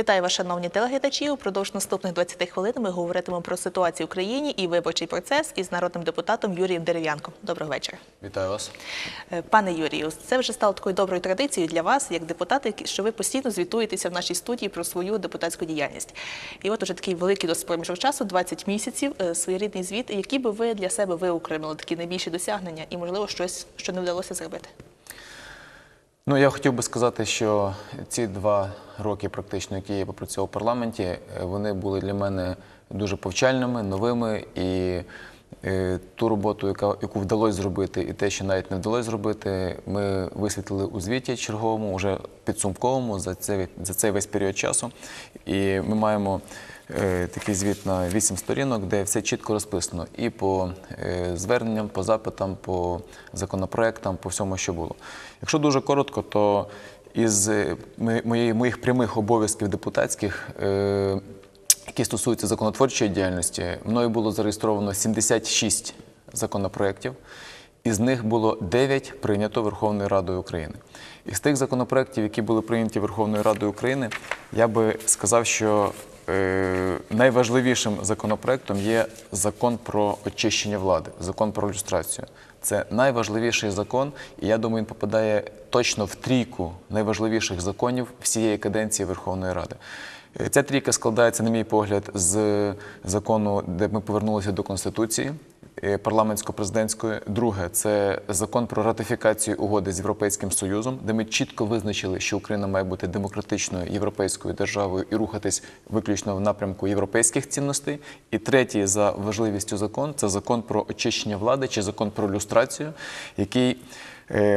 Вітаю вас, шановні телеглядачі. Упродовж наступних 20 хвилин ми говоритимемо про ситуацію в країні і виборчий процес із народним депутатом Юрієм Дерев'янком. Доброго вечора. Вітаю вас. Е, Пане Юрію, це вже стало такою доброю традицією для вас, як депутата, які- що ви постійно звітуєтеся в нашій студії про свою депутатську діяльність. І от уже такий великий досить проміжок часу, 20 місяців, е, своєрідний звіт. Які би ви для себе виокремили такі найбільші досягнення і, можливо, щось, що не вдалося зробити? Ну, я хотів би сказати, що ці два роки, практично, які я попрацював в парламенті, е, вони були для мене дуже повчальними, новими. І е, ту роботу, яку вдалося зробити, і те, що навіть не вдалося зробити, ми висвітлили у звіті черговому, вже підсумковому за цей, за цей весь період часу. І ми маємо такий звіт на вісім сторінок, де все чітко розписано і по е, зверненням, по запитам, по законопроектам, по всьому, що було. Якщо дуже коротко, то із е, моїх прямих обов'язків депутатських, е, які стосуються законотворчої діяльності, мною було зареєстровано 76 законопроєктів. Із них було 9 прийнято Верховною Радою України. Із тих законопроєктів, які були прийняті Верховною Радою України, я би сказав, що е, найважливішим законопроектом є закон про очищення влади, закон про люстрацію. Це найважливіший закон, і я думаю, він попадає точно в трійку найважливіших законів всієї каденції Верховної Ради. Е, Ця трійка складається, на мій погляд, з закону, де ми повернулися до Конституції е, парламентсько-президентської. Друге це закон про ратифікацію угоди з Європейським Союзом, де ми чітко визначили, що Україна має бути демократичною європейською державою і рухатись виключно в напрямку європейських цінностей. І третій за важливістю закон це закон про очищення влади чи закон про люстрацію, який е,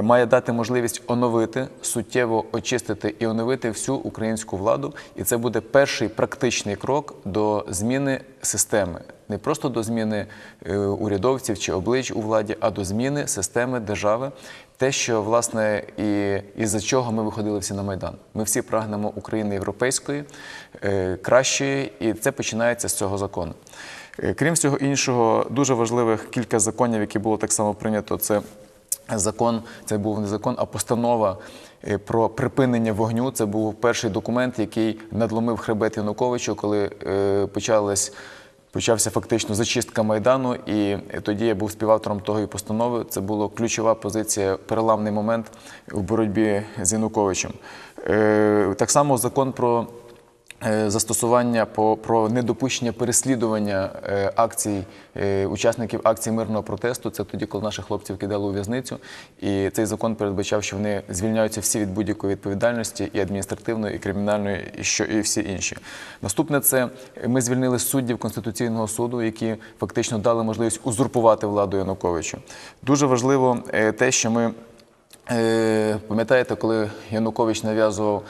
має дати можливість оновити, суттєво очистити і оновити всю українську владу. І це буде перший практичний крок до зміни системи. Не просто до зміни е, урядовців чи облич у владі, а до зміни системи держави. Те, що власне і із-за чого ми виходили всі на майдан. Ми всі прагнемо України європейської, е, кращої, і це починається з цього закону. Е, Крім всього іншого, дуже важливих кілька законів, які було так само прийнято. Це закон, це був не закон, а постанова е, про припинення вогню. Це був перший документ, який надломив хребет Януковичу, коли е, почалась. Почався фактично зачистка майдану, і тоді я був співавтором того постанови. Це була ключова позиція, переламний момент у боротьбі з Януковичем. Е, Так само закон про е, застосування по про недопущення переслідування е, акцій е, учасників акцій мирного протесту. Це тоді, коли наших хлопців кидали у в'язницю. І цей закон передбачав, що вони звільняються всі від будь-якої відповідальності, і адміністративної, і кримінальної, і що і всі інші. Наступне це ми звільнили суддів Конституційного суду, які фактично дали можливість узурпувати владу Януковичу. Дуже важливо е, те, що ми е, пам'ятаєте, коли Янукович нав'язував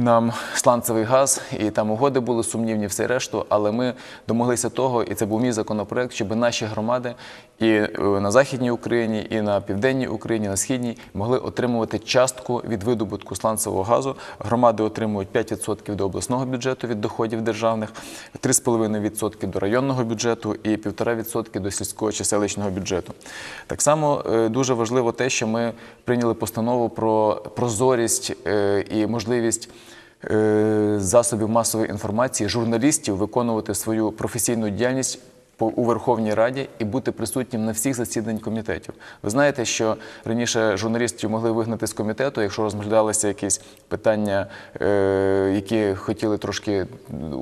нам сланцевий газ, і там угоди були сумнівні, все решту. Але ми домоглися того, і це був мій законопроект, щоб наші громади і е, на західній Україні, і на південній Україні, на східній могли отримувати частку від видобутку сланцевого газу. Громади отримують 5% до обласного бюджету від доходів державних, 3,5% до районного бюджету і 1,5% до сільського чи селищного бюджету. Так само е, дуже важливо те, що ми прийняли постанову про прозорість е, і можливість засобів масової інформації, журналістів виконувати свою професійну діяльність у Верховній Раді і бути присутнім на всіх засіданнях комітетів. Ви знаєте, що раніше журналістів могли вигнати з комітету, якщо розглядалися якісь питання, е, які хотіли трошки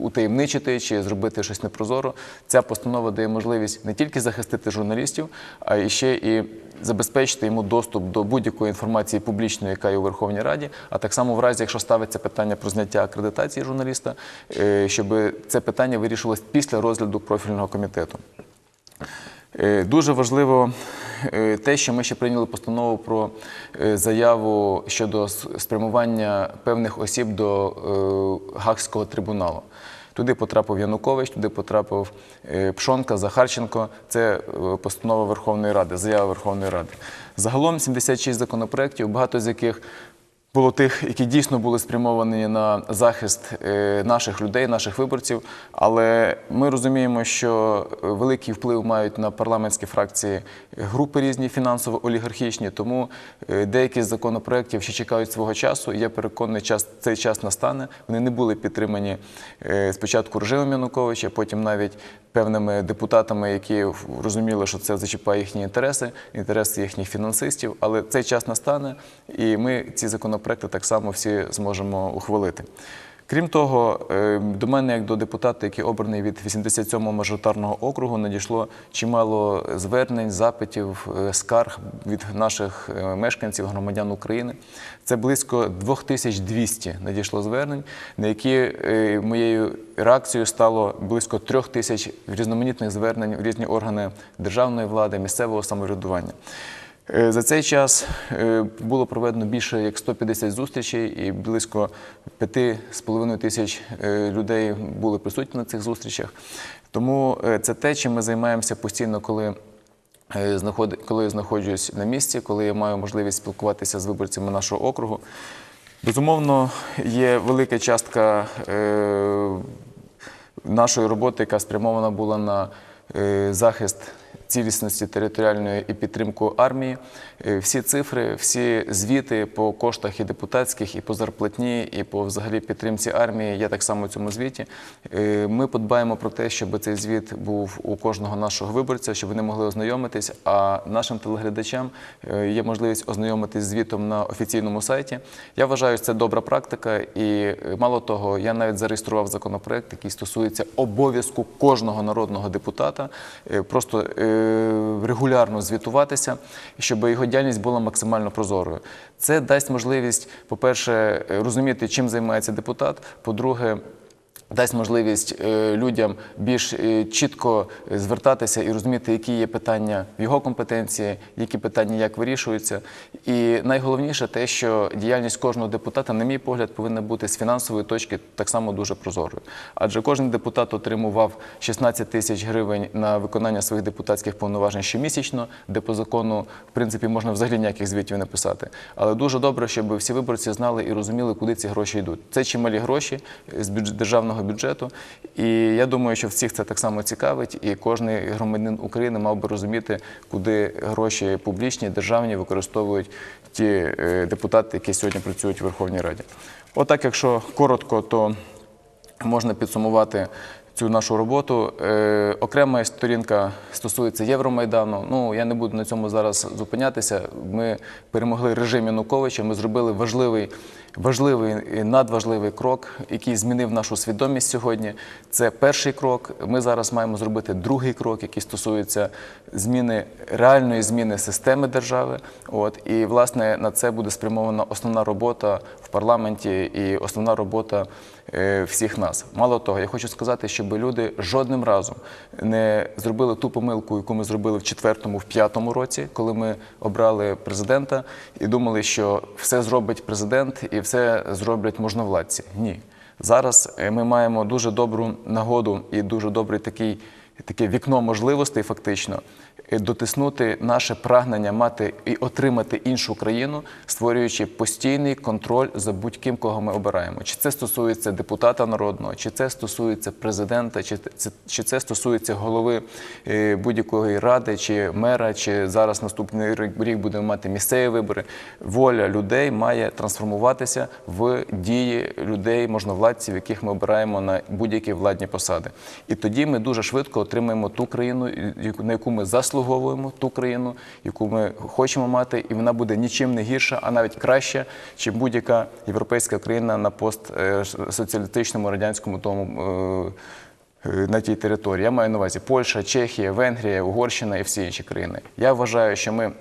утаємничити чи зробити щось непрозоро. Ця постанова дає можливість не тільки захистити журналістів, а і ще і забезпечити йому доступ до будь-якої інформації публічної, яка є у Верховній Раді, а так само в разі, якщо ставиться питання про зняття акредитації журналіста, е, щоб це питання вирішилось після розгляду профільного комітету. Е, Дуже важливо е, те, що ми ще прийняли постанову про заяву щодо спрямування певних осіб до Гаагського трибуналу. Туди потрапив Янукович, туди потрапив е, Пшонка, Захарченко. Це е, постанова Верховної Ради, заява Верховної Ради. Загалом 76 законопроєктів, багато з яких було тих, які дійсно були спрямовані на захист е, наших людей, наших виборців. Але ми розуміємо, що е, великий вплив мають на парламентські фракції групи різні фінансово-олігархічні. Тому е, деякі з законопроєктів ще чекають свого часу. Я переконаний, час цей час настане. Вони не були підтримані спочатку режимом Януковича, потім навіть певними депутатами, які розуміли, що це зачіпає їхні інтереси, інтереси їхніх фінансистів. Але цей час настане, і ми ці законопроекти так само всі зможемо ухвалити. Крім того, е, до мене, як до депутата, який обраний від 87-го мажоритарного округу, надійшло чимало звернень, запитів, е, скарг від наших е, мешканців, громадян України. Це близько 2200 надійшло звернень, на які моєю реакцією стало близько трьох тисяч різноманітних звернень в різні органи державної влади, місцевого самоврядування. Е, За цей час е, було проведено більше як 150 зустрічей, і близько 5,5 тисяч е, людей були присутні на цих зустрічах. Тому це те, чим ми займаємося постійно, коли. Коли я знаходжусь на місці, коли я маю можливість спілкуватися з виборцями нашого округу, безумовно, є велика частка нашої роботи, яка спрямована була на захист цілісності територіальної і підтримку армії. Е, Всі цифри, всі звіти по коштах і депутатських, і по зарплатні, і по взагалі підтримці армії є так само в цьому звіті. Е, Ми подбаємо про те, щоб цей звіт був у кожного нашого виборця, щоб вони могли ознайомитись. А нашим телеглядачам е, є можливість ознайомитись звітом на офіційному сайті. Я вважаю, що це добра практика, і мало того, я навіть зареєстрував законопроект, який стосується обов'язку кожного народного депутата просто регулярно звітуватися, щоб його діяльність була максимально прозорою. Це дасть можливість, по-перше, е, розуміти, чим займається депутат. По-друге, дасть можливість е, людям більш е, чітко е, звертатися і розуміти, які є питання в його компетенції, які питання як вирішуються. І найголовніше те, що діяльність кожного депутата, на мій погляд, повинна бути з фінансової точки так само дуже прозорою. Адже кожен депутат отримував 16 тисяч гривень на виконання своїх депутатських повноважень щомісячно, де по закону, в принципі, можна взагалі ніяких звітів не писати. Але дуже добре, щоб всі виборці знали і розуміли, куди ці гроші йдуть. Це чималі гроші з бюдж- державного бюджету. І я думаю, що всіх це так само цікавить, і кожен громадянин України мав би розуміти, куди гроші публічні, державні використовують ті е, депутати, які сьогодні працюють у Верховній Раді. Отак, якщо коротко, то можна підсумувати цю нашу роботу. Е, окрема сторінка стосується Євромайдану. Ну я не буду на цьому зараз зупинятися. Ми перемогли режим Януковича. Ми зробили важливий, важливий і надважливий крок, який змінив нашу свідомість сьогодні. Це перший крок. Ми зараз маємо зробити другий крок, який стосується зміни реальної зміни системи держави. От і власне на це буде спрямована основна робота в парламенті і основна робота всіх нас. Мало того, я хочу сказати, щоб люди жодним разом не зробили ту помилку, яку ми зробили в четвертому, в п'ятому році, коли ми обрали президента і думали, що все зробить президент і все зроблять можновладці. Ні. Зараз е, ми маємо дуже добру нагоду і дуже такий таке вікно можливостей, фактично, е, дотиснути наше прагнення мати і отримати іншу країну, створюючи постійний контроль за будь-ким, кого ми обираємо. Чи це стосується депутата народного, чи це стосується президента, чи це, чи це стосується голови е, будь-якої ради, чи мера, чи зараз наступний рік будемо мати місцеві вибори. Воля людей має трансформуватися в дії людей, можновладців, яких ми обираємо на будь-які владні посади. І тоді ми дуже швидко отримаємо ту країну, на яку ми заслуговуємо, ту країну, яку ми хочемо мати, і вона буде нічим не гірша, а навіть краща, чим будь-яка європейська країна на постсоціалістичному радянському тому. е, е, На тій території я маю на увазі Польща, Чехія, Венгрія, Угорщина і всі інші країни. Я вважаю, що ми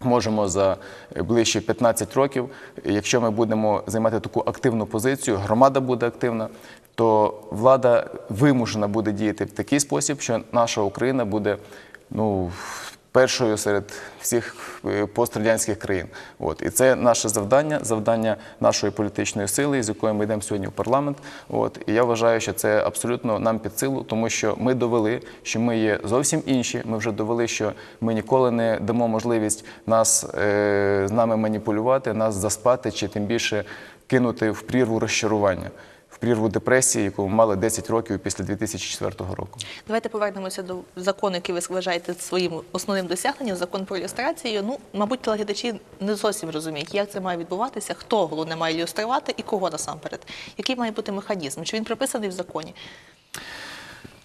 можемо за ближчі 15 років, якщо ми будемо займати таку активну позицію, громада буде активна, то влада вимушена буде діяти в такий спосіб, що наша Україна буде ну, першою серед всіх е, пострадянських країн. От. І це наше завдання, завдання нашої політичної сили, з якою ми йдемо сьогодні в парламент. От. І я вважаю, що це абсолютно нам під силу, тому що ми довели, що ми є зовсім інші. Ми вже довели, що ми ніколи не дамо можливість нас е, з нами маніпулювати, нас заспати чи тим більше кинути в прірву розчарування. Прірву депресії, яку ми мали 10 років після 2004 року. Давайте повернемося до закону, який ви вважаєте своїм основним досягненням, закон про ілюстрацію. Ну, мабуть, телеглядачі не зовсім розуміють, як це має відбуватися, хто головне має ілюструвати і кого насамперед. Який має бути механізм? Чи він прописаний в законі?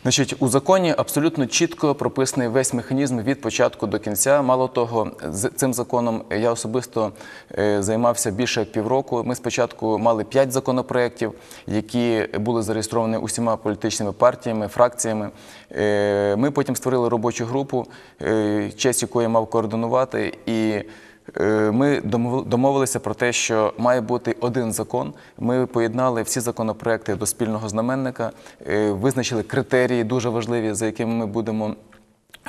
Значить, у законі абсолютно чітко прописаний весь механізм від початку до кінця. Мало того, з цим законом я особисто е, займався більше як півроку. Ми спочатку мали п'ять законопроєктів, які були зареєстровані усіма політичними партіями, фракціями. Е, Ми потім створили робочу групу, е, честь якої мав координувати. І Ми домов- домовилися про те, що має бути один закон. Ми поєднали всі законопроекти до спільного знаменника, е, визначили критерії дуже важливі, за якими ми будемо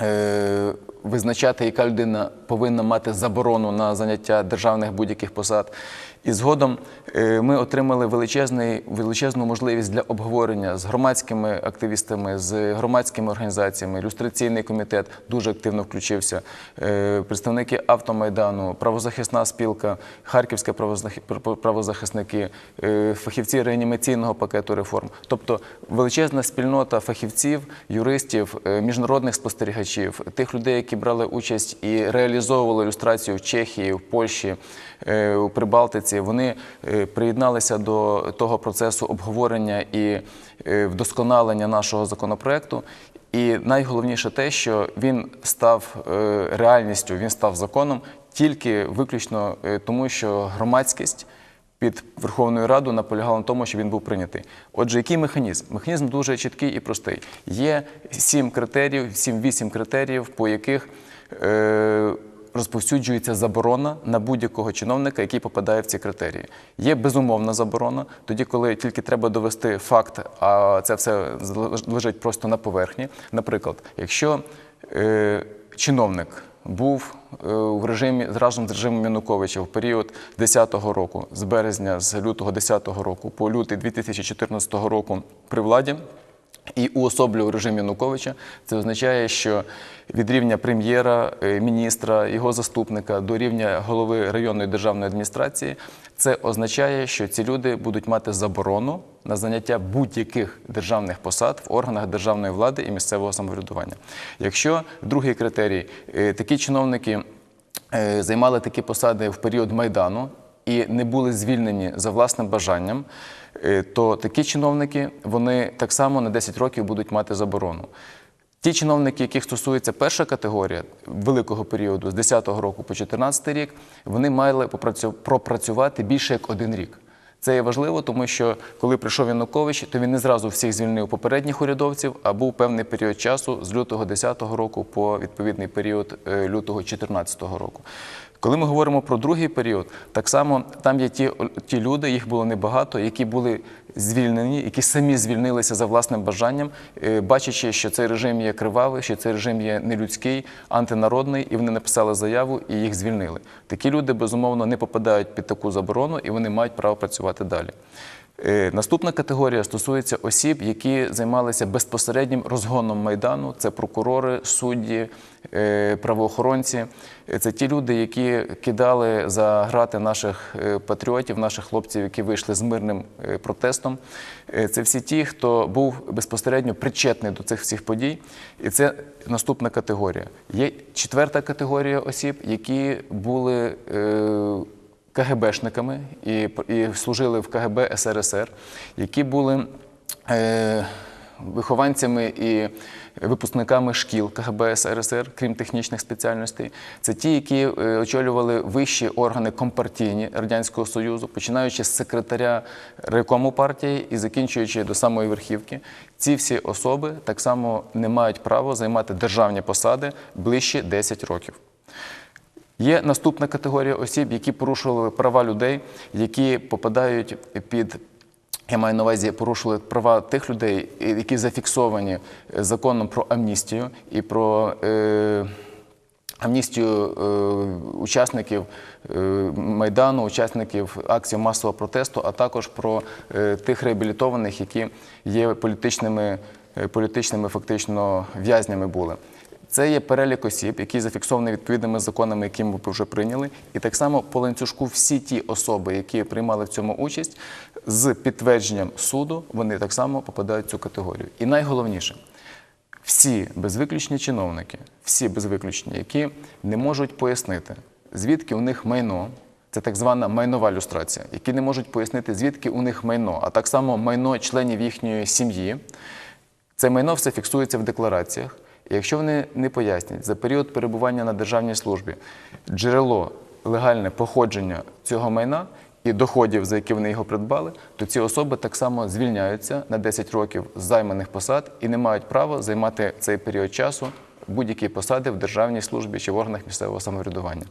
е, визначати, яка людина повинна мати заборону на заняття державних будь-яких посад. І згодом е, ми отримали величезний, величезну можливість для обговорення з громадськими активістами, з громадськими організаціями. Ілюстраційний комітет дуже активно включився. Е, Представники автомайдану, правозахисна спілка, харківська правозах- правозахисники, е, фахівці реанімаційного пакету реформ. Тобто величезна спільнота фахівців, юристів, міжнародних спостерігачів, тих людей, які брали участь і реалізовували ілюстрацію в Чехії, в Польщі, у Прибалтиці. Вони е, приєдналися до того процесу обговорення і е, вдосконалення нашого законопроекту. І найголовніше те, що він став е, реальністю, він став законом тільки виключно тому, що громадськість під Верховною Радою наполягала на тому, щоб він був прийнятий. Отже, який механізм? Механізм дуже чіткий і простий. Є сім критеріїв, сім-вісім критеріїв, по яких розповсюджується заборона на будь-якого чиновника, який попадає в ці критерії. Є безумовна заборона, тоді, коли тільки треба довести факт, а це все лежить просто на поверхні. Наприклад, якщо е, чиновник був е, в режимі разом з режимом Януковича в період 10-го року, з березня, з лютого 10-го року по лютий 2014 року при владі. І уособлював режим Януковича. Це означає, що від рівня прем'єра, е, міністра, його заступника до рівня голови районної державної адміністрації, це означає, що ці люди будуть мати заборону на заняття будь-яких державних посад в органах державної влади і місцевого самоврядування. Якщо другий критерій, е, такі чиновники е, займали такі посади в період Майдану і не були звільнені за власним бажанням, е, то такі чиновники вони так само на 10 років будуть мати заборону. Ті чиновники, яких стосується перша категорія великого періоду з 10-го року по 14 рік, вони мали пропрацювати більше як один рік. Це є важливо, тому що коли прийшов Янукович, то він не зразу всіх звільнив попередніх урядовців, а був певний період часу з лютого 10-го року по відповідний період е, лютого 14-го року. Коли ми говоримо про другий період, так само там є ті, ті люди, їх було небагато, які були звільнені, які самі звільнилися за власним бажанням, е, бачачи, що цей режим є кривавий, що цей режим є нелюдський, антинародний, і вони написали заяву і їх звільнили. Такі люди безумовно не попадають під таку заборону і вони мають право працювати далі. Е, Наступна категорія стосується осіб, які займалися безпосереднім розгоном майдану. Це прокурори, судді, е, правоохоронці. Е, Це ті люди, які кидали за грати наших патріотів, наших хлопців, які вийшли з мирним протестом. Це всі ті, хто був безпосередньо причетний до цих всіх подій. І це наступна категорія. Є четверта категорія осіб, які були. КГБшниками і, і служили в КГБ СРСР, які були е, вихованцями і випускниками шкіл КГБ СРСР, крім технічних спеціальностей. Це ті, які е, очолювали вищі органи компартійні Радянського Союзу, починаючи з секретаря райкому партії і закінчуючи до самої верхівки. Ці всі особи так само не мають права займати державні посади ближче 10 років. Є наступна категорія осіб, які порушували права людей, які попадають під. Я маю на увазі порушили права тих людей, які зафіксовані законом про амністію і про е, амністію е, учасників е, Майдану, учасників акції масового протесту, а також про е, тих реабілітованих, які є політичними, е, політичними фактично в'язнями були. Це є перелік осіб, який зафіксований відповідними законами, які ми вже прийняли. І так само по ланцюжку всі ті особи, які приймали в цьому участь, з підтвердженням суду, вони так само попадають в цю категорію. І найголовніше, всі без виключення чиновники, всі без виключення, які не можуть пояснити, звідки у них майно, це так звана майнова люстрація, які не можуть пояснити, звідки у них майно, а так само майно членів їхньої сім'ї. Це майно все фіксується в деклараціях. Якщо вони не пояснять за період перебування на державній службі джерело легальне походження цього майна і доходів, за які вони його придбали, то ці особи так само звільняються на 10 років з займаних посад і не мають права займати цей період часу будь-які посади в державній службі чи в органах місцевого самоврядування.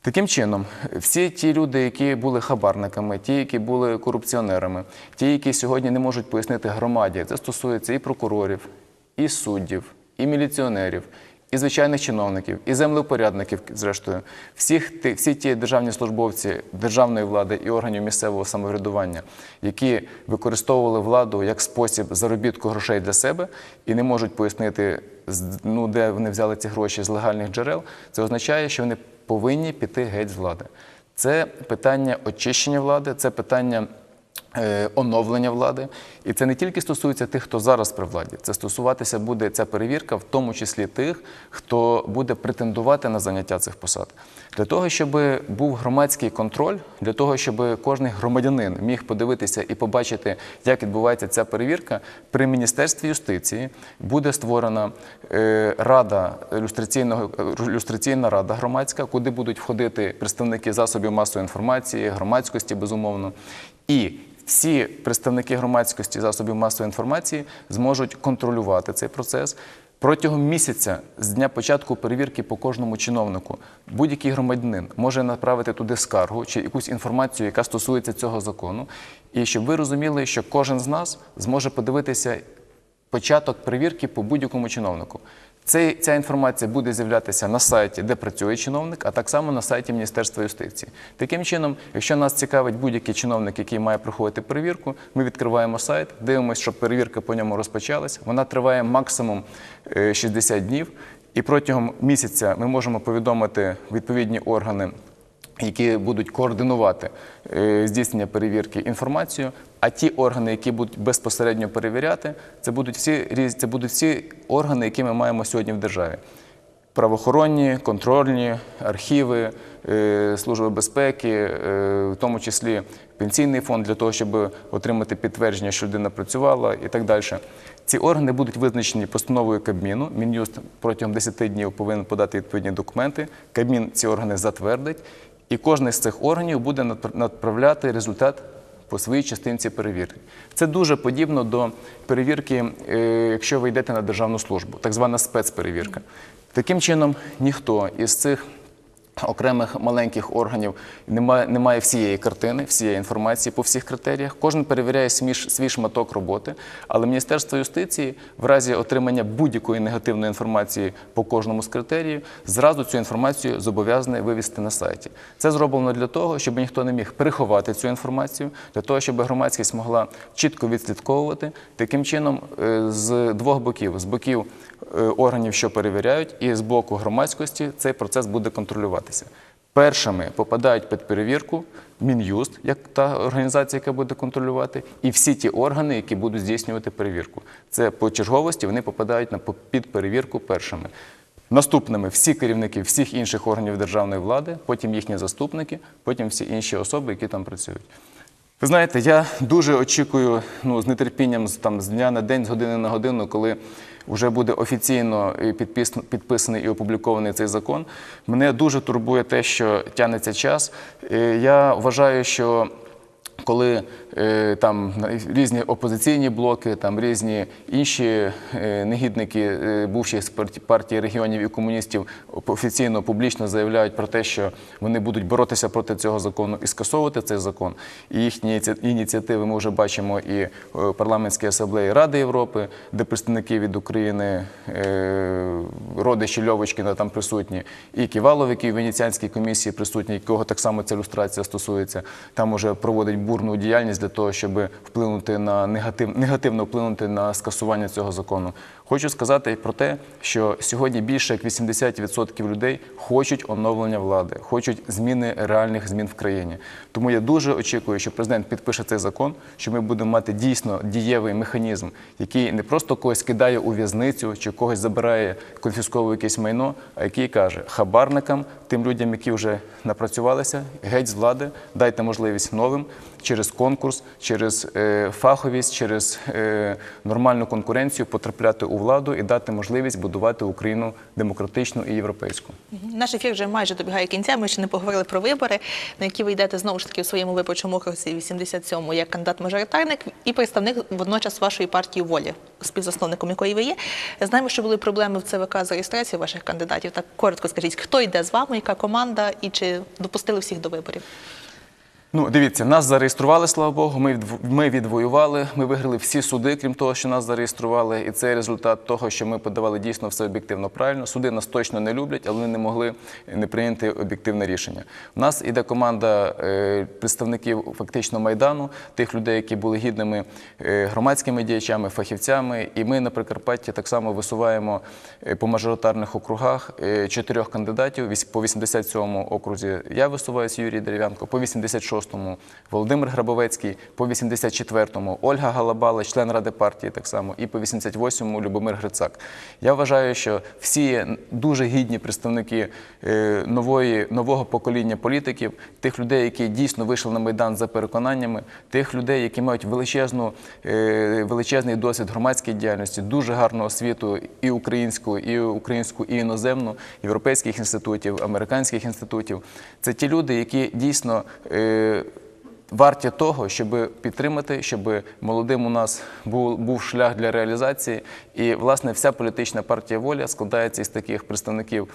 Таким чином, всі ті люди, які були хабарниками, ті, які були корупціонерами, ті, які сьогодні не можуть пояснити громаді, це стосується і прокурорів, і суддів, і міліціонерів, і звичайних чиновників, і землеупорядників, зрештою, всіх ти- всі ті державні службовці державної влади і органів місцевого самоврядування, які використовували владу як спосіб заробітку грошей для себе і не можуть пояснити, ну, де вони взяли ці гроші з легальних джерел, це означає, що вони повинні піти геть з влади. Це питання очищення влади, це питання оновлення влади. І це не тільки стосується тих, хто зараз при владі, це стосуватися буде ця перевірка, в тому числі тих, хто буде претендувати на заняття цих посад. Для того, щоб був громадський контроль, для того, щоб кожен громадянин міг подивитися і побачити, як відбувається ця перевірка, при Міністерстві юстиції буде створена е, рада люстраційного е, люстраційна рада громадська, куди будуть входити представники засобів масової інформації, громадськості, безумовно. І всі представники громадськості засобів масової інформації зможуть контролювати цей процес. Протягом місяця з дня початку перевірки по кожному чиновнику будь-який громадянин може направити туди скаргу чи якусь інформацію, яка стосується цього закону. І щоб ви розуміли, що кожен з нас зможе подивитися початок перевірки по будь-якому чиновнику. Цей, ця інформація буде з'являтися на сайті, де працює чиновник, а так само на сайті Міністерства юстиції. Таким чином, якщо нас цікавить будь-який чиновник, який має проходити перевірку, ми відкриваємо сайт, дивимося, щоб перевірка по ньому розпочалась. Вона триває максимум е, 60 днів, і протягом місяця ми можемо повідомити відповідні органи які будуть координувати е, здійснення перевірки інформацію. А ті органи, які будуть безпосередньо перевіряти, це будуть всі це будуть всі органи, які ми маємо сьогодні в державі. Правоохоронні, контрольні, архіви, е, служби безпеки, е, в тому числі пенсійний фонд для того, щоб отримати підтвердження, що людина працювала і так далі. Ці органи будуть визначені постановою Кабміну. Мін'юст протягом 10 днів повинен подати відповідні документи. Кабмін ці органи затвердить, і кожен з цих органів буде надпр- надправляти результат по своїй частинці перевірки. Це дуже подібно до перевірки, е, якщо ви йдете на державну службу, так звана спецперевірка. Таким чином, ніхто із цих окремих маленьких органів немає, немає всієї картини, всієї інформації по всіх критеріях. Кожен перевіряє свій, шматок роботи, але Міністерство юстиції в разі отримання будь-якої негативної інформації по кожному з критеріїв зразу цю інформацію зобов'язане вивести на сайті. Це зроблено для того, щоб ніхто не міг приховати цю інформацію, для того, щоб громадськість могла чітко відслідковувати. Таким чином, е, з двох боків, з боків органів, що перевіряють, і з боку громадськості цей процес буде контролюватися. Першими попадають під перевірку Мін'юст, як та організація, яка буде контролювати, і всі ті органи, які будуть здійснювати перевірку. Це по черговості вони попадають під перевірку першими. Наступними всі керівники всіх інших органів державної влади, потім їхні заступники, потім всі інші особи, які там працюють. Ви знаєте, я дуже очікую ну, з нетерпінням там, з дня на день, з години на годину, коли вже буде офіційно підписаний і опублікований цей закон. Мене дуже турбує те, що тягнеться час. Е, Я вважаю, що коли е, там різні опозиційні блоки, там різні інші е, негідники, е, парті- партії регіонів і комуністів, офіційно публічно заявляють про те, що вони будуть боротися проти цього закону і скасовувати цей закон. І їхні ініціативи ми вже бачимо і в парламентській асамблеї Ради Європи, де представники від України, родичі Льовочкіна там присутні, і Ківалов, який в Венеціанській комісії присутній, якого так само ця люстрація стосується, там уже проводить бурну діяльність для того, щоб вплинути на негатив, негативно вплинути на скасування цього закону. Хочу сказати про те, що сьогодні більше як 80% людей хочуть оновлення влади, хочуть зміни реальних змін в країні. Тому я дуже очікую, що президент підпише цей закон, що ми будемо мати дійсно дієвий механізм, який не просто когось кидає у в'язницю чи когось забирає, конфісковує якесь майно, а який каже хабарникам, тим людям, які вже напрацювалися, геть з влади, дайте можливість новим через конкурс, через е, фаховість, через е, нормальну конкуренцію потрапляти у владу і дати можливість будувати Україну демократичну і європейську. Наш ефір вже майже добігає кінця. Ми ще не поговорили про вибори, на які ви йдете знову ж таки у своєму виборчому окрузі 87-му як кандидат-мажоритарник і представник водночас вашої партії волі, співзасновником якої ви є. Знаємо, що були проблеми в ЦВК з реєстрацією ваших кандидатів. Так коротко скажіть, хто йде з вами, яка команда, і чи допустили всіх до виборів? Ну, дивіться, нас зареєстрували, слава Богу. Ми ми відвоювали. Ми виграли всі суди, крім того, що нас зареєстрували. І це результат того, що ми подавали дійсно все об'єктивно правильно. Суди нас точно не люблять, але вони не могли не прийняти об'єктивне рішення. У нас іде команда е, представників фактично майдану, тих людей, які були гідними е, громадськими діячами, фахівцями. І ми на Прикарпатті так само висуваємо е, по мажоритарних округах чотирьох кандидатів. По 87-му окрузі я висуваюся Юрій Дерев'янко, по 86-му Володимир Грабовецький, по 84-му Ольга Галабала, член Ради партії так само, і по 88-му Любомир Грицак. Я вважаю, що всі дуже гідні представники е, нової, нового покоління політиків, тих людей, які дійсно вийшли на Майдан за переконаннями, тих людей, які мають величезну, е, величезний досвід громадської діяльності, дуже гарну освіту і українську, і українську, і іноземну, європейських інститутів, американських інститутів. Це ті люди, які дійсно. Варті того, щоб підтримати, щоб молодим у нас був, був шлях для реалізації. І, власне, вся політична партія воля складається із таких представників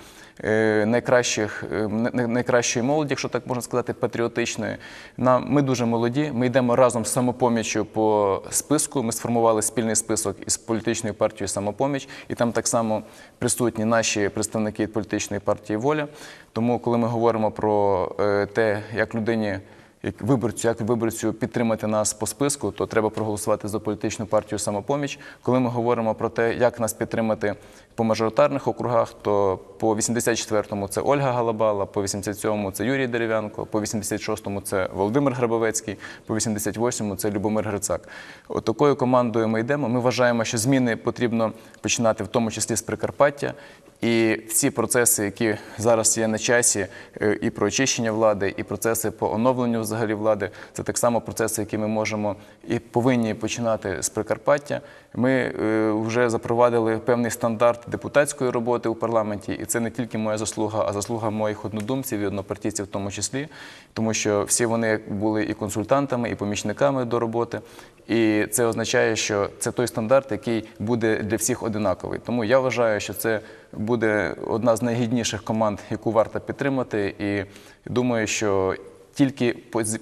е, найкращих, е, найкращої молоді, якщо так можна сказати, патріотичної. Нам, ми дуже молоді. Ми йдемо разом з самопоміччю по списку. Ми сформували спільний список із політичною партією самопоміч, і там так само присутні наші представники політичної партії воля. Тому, коли ми говоримо про е, те, як людині як виборцю, як виборцю підтримати нас по списку, то треба проголосувати за політичну партію самопоміч. Коли ми говоримо про те, як нас підтримати по мажоритарних округах, то по 84-му це Ольга Галабала, по 87-му це Юрій Дерев'янко, по 86-му це Володимир Грабовецький, по 88-му це Любомир Грицак. От такою командою ми йдемо. Ми вважаємо, що зміни потрібно починати в тому числі з Прикарпаття. І всі процеси, які зараз є на часі, е, і про очищення влади, і процеси по оновленню взагалі влади, це так само процеси, які ми можемо і повинні починати з Прикарпаття. Ми е, вже запровадили певний стандарт депутатської роботи у парламенті, і це не тільки моя заслуга, а заслуга моїх однодумців і однопартійців, в тому числі, тому що всі вони були і консультантами, і помічниками до роботи. І це означає, що це той стандарт, який буде для всіх одинаковий. Тому я вважаю, що це буде одна з найгідніших команд, яку варто підтримати. І думаю, що тільки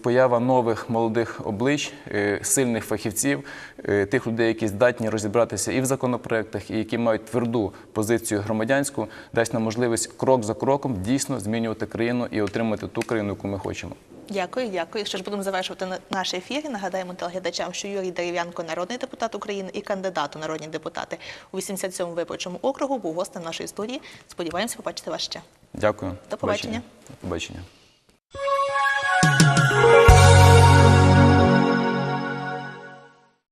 поява нових молодих облич, е, сильних фахівців, е, тих людей, які здатні розібратися і в законопроектах, і які мають тверду позицію громадянську, дасть нам можливість крок за кроком дійсно змінювати країну і отримати ту країну, яку ми хочемо. Дякую, дякую. Що ж будемо завершувати на- наш ефір. Нагадаємо телеглядачам, що Юрій Дерев'янко, народний депутат України і кандидат у народні депутати у 87-му виборчому округу, був гостем нашої студії. Сподіваємося, побачити вас ще. Дякую. До побачення. До побачення. Thank you.